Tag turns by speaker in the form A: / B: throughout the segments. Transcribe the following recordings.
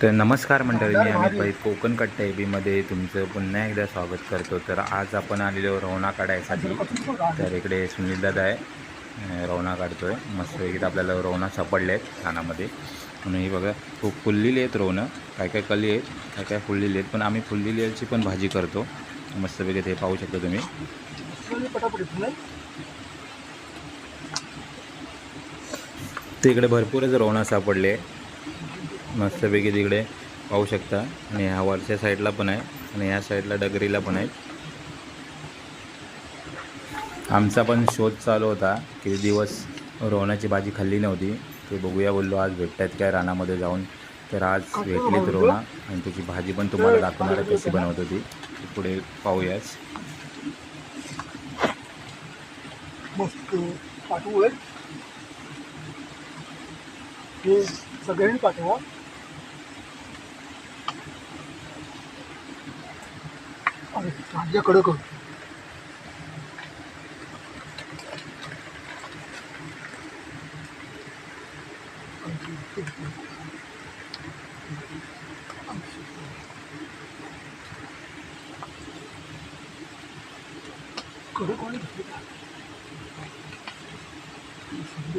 A: तर नमस्कार मंडळी मी आम्ही पै कोकण कट्टा एबीमध्ये तुमचं पुन्हा एकदा स्वागत करतो. तर आज आपण आलेलो रवणा काढायसाठी तर इकडे सुनील दादा आहे. रवणा काढतोय. मस्त वगैरे आपल्याला रवणा सापडले आहेत खानामध्ये म्हणून ही बघा खूप फुललेली आहेत रवणं काय काय कली आहेत काय काय फुललेली आहेत. पण आम्ही फुललेलीची पण भाजी करतो. मस्त वगैरे ते पाहू शकता तुम्ही. ते इकडे भरपूरच रवणा सापडले. मस्तपैकी तिकडे पाहू शकता. आणि ह्या वरच्या साईडला पण आहे. आणि ह्या साईडला डगरीला पण आहे. आमचा पण शोध चालू होता. किती दिवस रोहनाची भाजी खाल्ली नव्हती. ते बघूया बोललो आज भेटतायत काय रानामध्ये जाऊन. तर आज भेटलीत रोहना. आणि त्याची भाजी पण तुम्हाला दाखवणार आहे कशी बनवत होती. पुढे पाहूयाच.
B: पाठवू सगळ्यांनी पाठवा. माझ्या कडक कडक आणि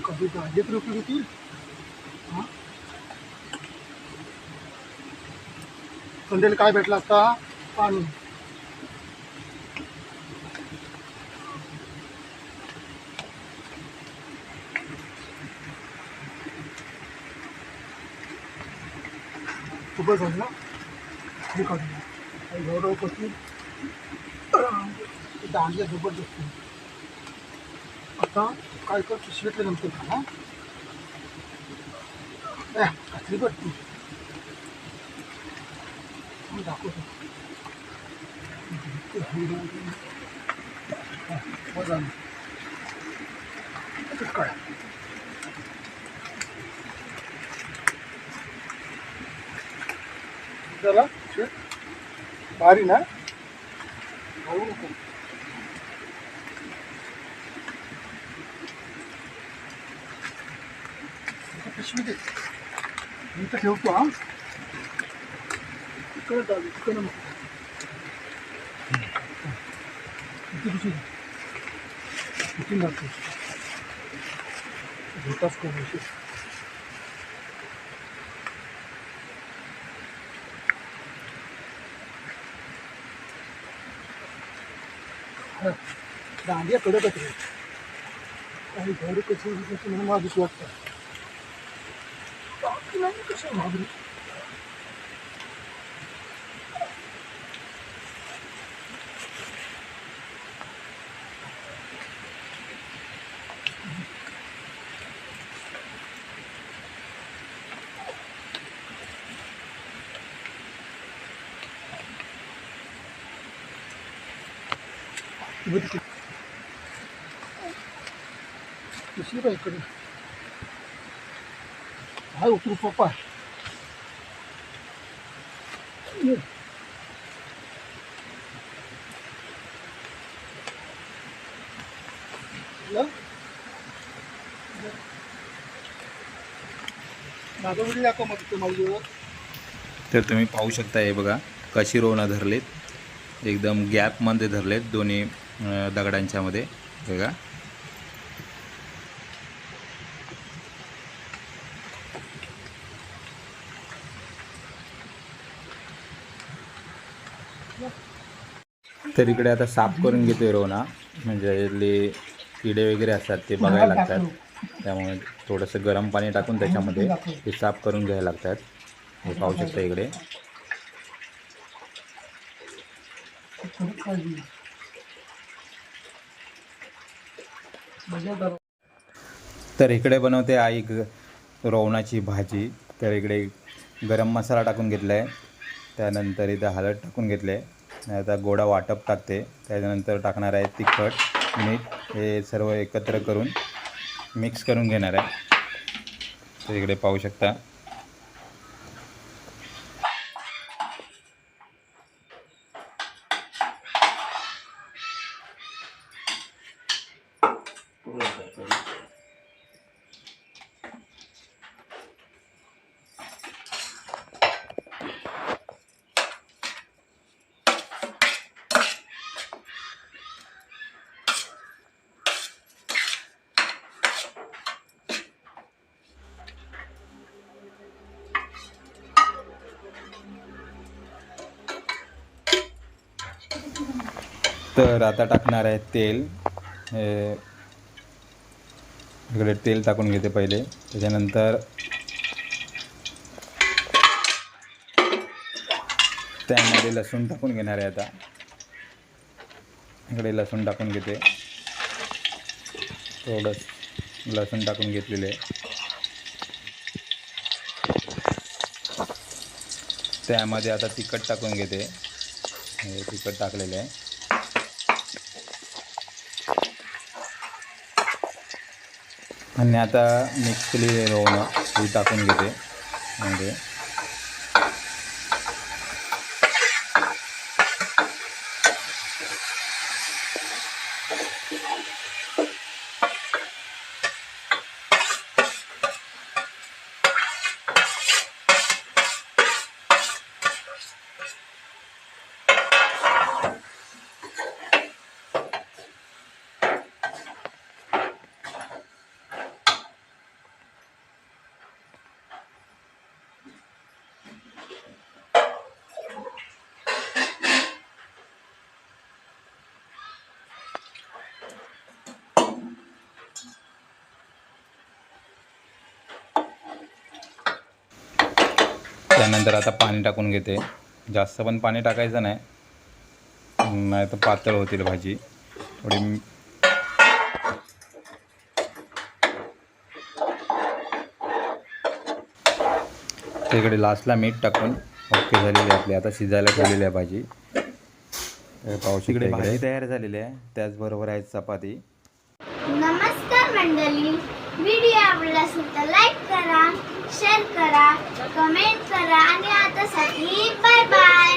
B: कधी गाजेत रोपी होतील हाँ? संडेला काय भेटला असता पाणी खूपच झालं हे काढून गौरव पत्नी दांडल्या जबरदस्त. आता काय कर पिशवीतलं नंतर का हा? ए, कसली पट्टी मी दाखवतो. बघा. काय? चला. भारी ना? भाऊ नको पिशवी दे मी इथं ठेवतो हा. तिकडं जाऊ तिकडं नको किती पिशवी दे किती लागतो झोपाच करू दांडिया कडकच रे काही घर कशी कसं म्हणून मला वाटतं. बाकी नाही मागणी बघ कशी बाई इकडे हाय उतरू पप्पा
A: तर तुम्ही पाहू शकता हे बघा कशी रोवणं धरलेत एकदम गॅपमध्ये धरलेत दोन्ही अं, दगडांच्या मध्ये बघा. तर इकडे आता साफ करून घेतोय रोवणा म्हणजे यातले किडे वगैरे असतात ते बघायला लागतात. त्यामुळे थोडंसं गरम पाणी टाकून त्याच्यामध्ये ते साफ करून घ्यायला लागतात. हे पाहू शकता इकडे. तर इकडे बनवते आई ग रोवणाची भाजी. तर इकडे गरम मसाला टाकून घेतला आहे त्यानंतर इथं हळद टाकून घेतले. आता गोडा वाटप टाकते. त्याच्यानंतर टाकणार आहे तिखट मीठ. हे सर्व एकत्र करून मिक्स करून घेणार आहे. तर इकडे पाहू शकता. तर आता टाकणार आहे तेल. इकडे तेल टाकून घेते पहिले. त्याच्यानंतर त्यामध्ये लसूण टाकून घेणार आहे आता. इकडे लसूण टाकून घेते. थोडं लसूण टाकून घेतलेले. त्यामध्ये आता तिखट टाकून घेते. हे तिखट टाकलेलं आहे. आणि आता मिक्स केलेली रोवणं ही टाकून घेते. म्हणजे त्यानंतर आता पाणी टाकून घेते. जास्त पण पाणी टाकायचं नाही. नाही तर पातळ होतील भाजी. थोडी तिकडे लास्टला मीठ टाकून ओके झालेली आहे आपली. आता शिजायला ठेवलेली आहे भाजी. पाऊस इकडे भाजी तयार झालेली आहे. त्याचबरोबर आहे चपाती.
C: नमस्कार मंडळी. व्हिडिओ आवडला असेल तर लाईक करा. शेअर करा कमेंट करा आणि आतासाठी बाय बाय